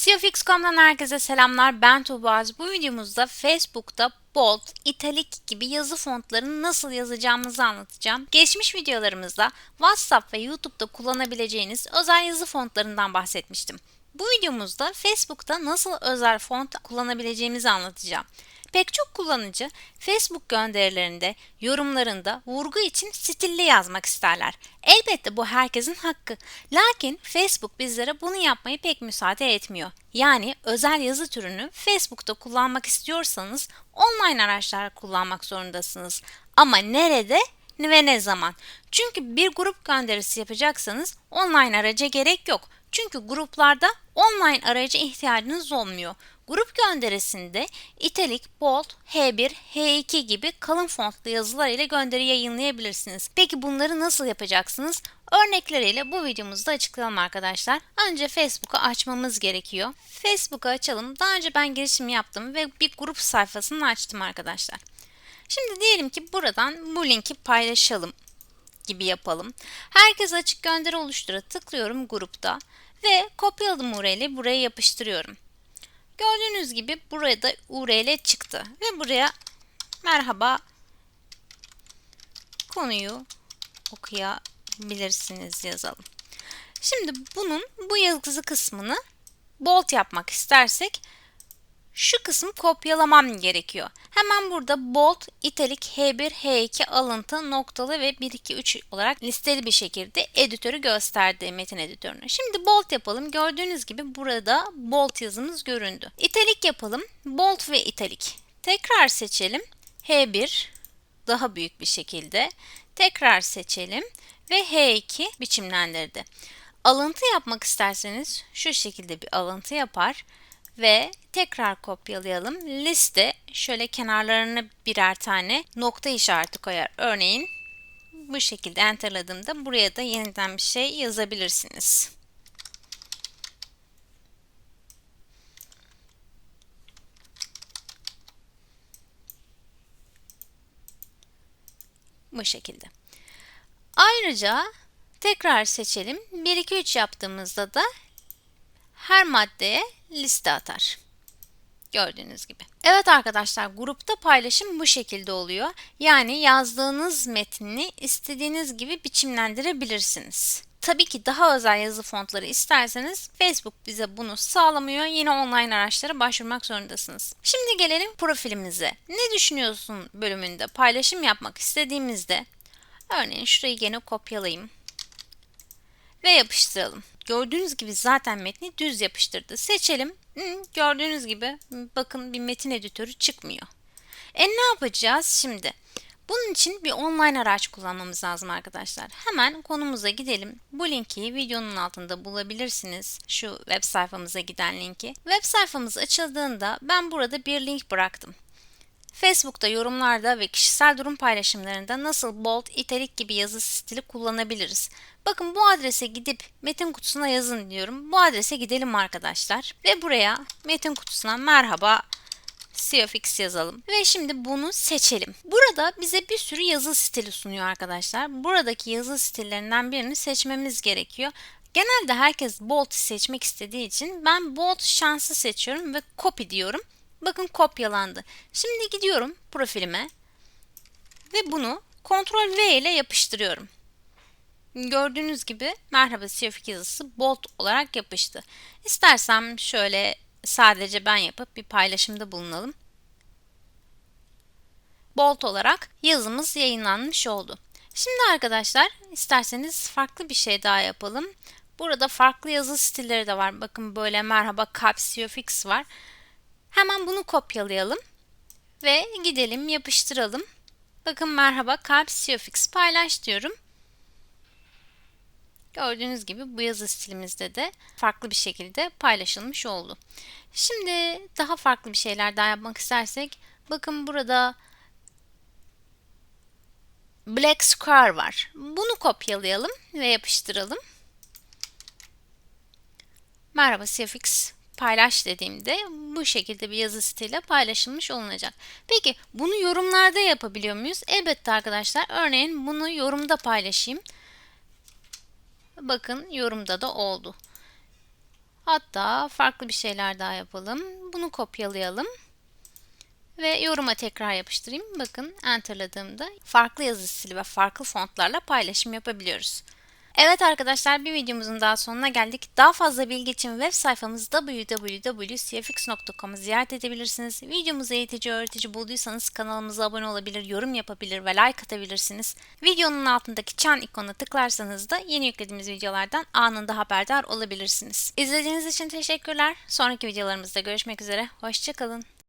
CFX.com'dan herkese selamlar. Ben Tuğba. Bu videomuzda Facebook'ta bold, italik gibi yazı fontlarını nasıl yazacağımızı anlatacağım. Geçmiş videolarımızda WhatsApp ve YouTube'da kullanabileceğiniz özel yazı fontlarından bahsetmiştim. Bu videomuzda Facebook'ta nasıl özel font kullanabileceğimizi anlatacağım. Pek çok kullanıcı Facebook gönderilerinde, yorumlarında vurgu için stilli yazmak isterler. Elbette bu herkesin hakkı. Lakin Facebook bizlere bunu yapmayı pek müsaade etmiyor. Yani özel yazı türünü Facebook'ta kullanmak istiyorsanız online araçlar kullanmak zorundasınız. Ama nerede ve ne zaman? Çünkü bir grup gönderisi yapacaksanız online araca gerek yok. Çünkü gruplarda online aracı ihtiyacınız olmuyor. Grup gönderisinde italik, bold, H1, H2 gibi kalın fontlu yazılar ile gönderi yayınlayabilirsiniz. Peki bunları nasıl yapacaksınız? Örnekleriyle bu videomuzda açıklayalım arkadaşlar. Önce Facebook'u açmamız gerekiyor. Facebook'u açalım. Daha önce ben girişim yaptım ve bir grup sayfasını açtım arkadaşlar. Şimdi diyelim ki buradan bu linki paylaşalım gibi yapalım. Herkes açık gönderi oluştura tıklıyorum grupta ve kopyaladım URL'i buraya yapıştırıyorum. Gördüğünüz gibi buraya da URL çıktı ve buraya merhaba konuyu okuyabilirsiniz yazalım. Şimdi bunun bu yazı kısmını bold yapmak istersek şu kısmı kopyalamam gerekiyor. Hemen burada bold, italik, H1, H2 alıntı, noktalı ve 1, 2, 3 olarak listeli bir şekilde editörü gösterdi metin editörünü. Şimdi bold yapalım. Gördüğünüz gibi burada bold yazımız göründü. İtalik yapalım. Bold ve italik. Tekrar seçelim. H1 daha büyük bir şekilde. Tekrar seçelim ve H2 biçimlendirdi. Alıntı yapmak isterseniz şu şekilde bir alıntı yapar ve tekrar kopyalayalım. Liste şöyle kenarlarına birer tane nokta işareti koyar. Örneğin bu şekilde enterladığımda buraya da yeniden bir şey yazabilirsiniz. Bu şekilde. Ayrıca tekrar seçelim. 1 2 3 yaptığımızda da her maddeye liste atar. Gördüğünüz gibi. Evet arkadaşlar grupta paylaşım bu şekilde oluyor. Yani yazdığınız metni istediğiniz gibi biçimlendirebilirsiniz. Tabii ki daha özel yazı fontları isterseniz Facebook bize bunu sağlamıyor. Yine online araçlara başvurmak zorundasınız. Şimdi gelelim profilimize. Ne düşünüyorsun bölümünde paylaşım yapmak istediğimizde örneğin şurayı gene kopyalayayım ve yapıştıralım. Gördüğünüz gibi zaten metni düz yapıştırdı. Seçelim. gördüğünüz gibi bakın bir metin editörü çıkmıyor. E ne yapacağız şimdi? Bunun için bir online araç kullanmamız lazım arkadaşlar. Hemen konumuza gidelim. Bu linki videonun altında bulabilirsiniz. Şu web sayfamıza giden linki. Web sayfamız açıldığında ben burada bir link bıraktım. Facebook'ta yorumlarda ve kişisel durum paylaşımlarında nasıl bold, italik gibi yazı stili kullanabiliriz? Bakın bu adrese gidip metin kutusuna yazın diyorum. Bu adrese gidelim arkadaşlar. Ve buraya metin kutusuna merhaba CFX yazalım. Ve şimdi bunu seçelim. Burada bize bir sürü yazı stili sunuyor arkadaşlar. Buradaki yazı stillerinden birini seçmemiz gerekiyor. Genelde herkes bold seçmek istediği için ben bold şansı seçiyorum ve copy diyorum. Bakın kopyalandı. Şimdi gidiyorum profilime ve bunu Ctrl V ile yapıştırıyorum. Gördüğünüz gibi merhaba CF yazısı bold olarak yapıştı. İstersem şöyle sadece ben yapıp bir paylaşımda bulunalım. Bold olarak yazımız yayınlanmış oldu. Şimdi arkadaşlar isterseniz farklı bir şey daha yapalım. Burada farklı yazı stilleri de var. Bakın böyle merhaba kalp CFX var. Hemen bunu kopyalayalım ve gidelim yapıştıralım. Bakın merhaba kalp CFX paylaş diyorum. Gördüğünüz gibi bu yazı stilimizde de farklı bir şekilde paylaşılmış oldu. Şimdi daha farklı bir şeyler daha yapmak istersek bakın burada Black Square var. Bunu kopyalayalım ve yapıştıralım. Merhaba CFX paylaş dediğimde bu şekilde bir yazı stiliyle paylaşılmış olunacak. Peki bunu yorumlarda yapabiliyor muyuz? Elbette arkadaşlar. Örneğin bunu yorumda paylaşayım. Bakın yorumda da oldu. Hatta farklı bir şeyler daha yapalım. Bunu kopyalayalım. Ve yoruma tekrar yapıştırayım. Bakın enterladığımda farklı yazı stili ve farklı fontlarla paylaşım yapabiliyoruz. Evet arkadaşlar bir videomuzun daha sonuna geldik. Daha fazla bilgi için web sayfamız www.cfx.com'u ziyaret edebilirsiniz. Videomuzu eğitici öğretici bulduysanız kanalımıza abone olabilir, yorum yapabilir ve like atabilirsiniz. Videonun altındaki çan ikonuna tıklarsanız da yeni yüklediğimiz videolardan anında haberdar olabilirsiniz. İzlediğiniz için teşekkürler. Sonraki videolarımızda görüşmek üzere. Hoşçakalın.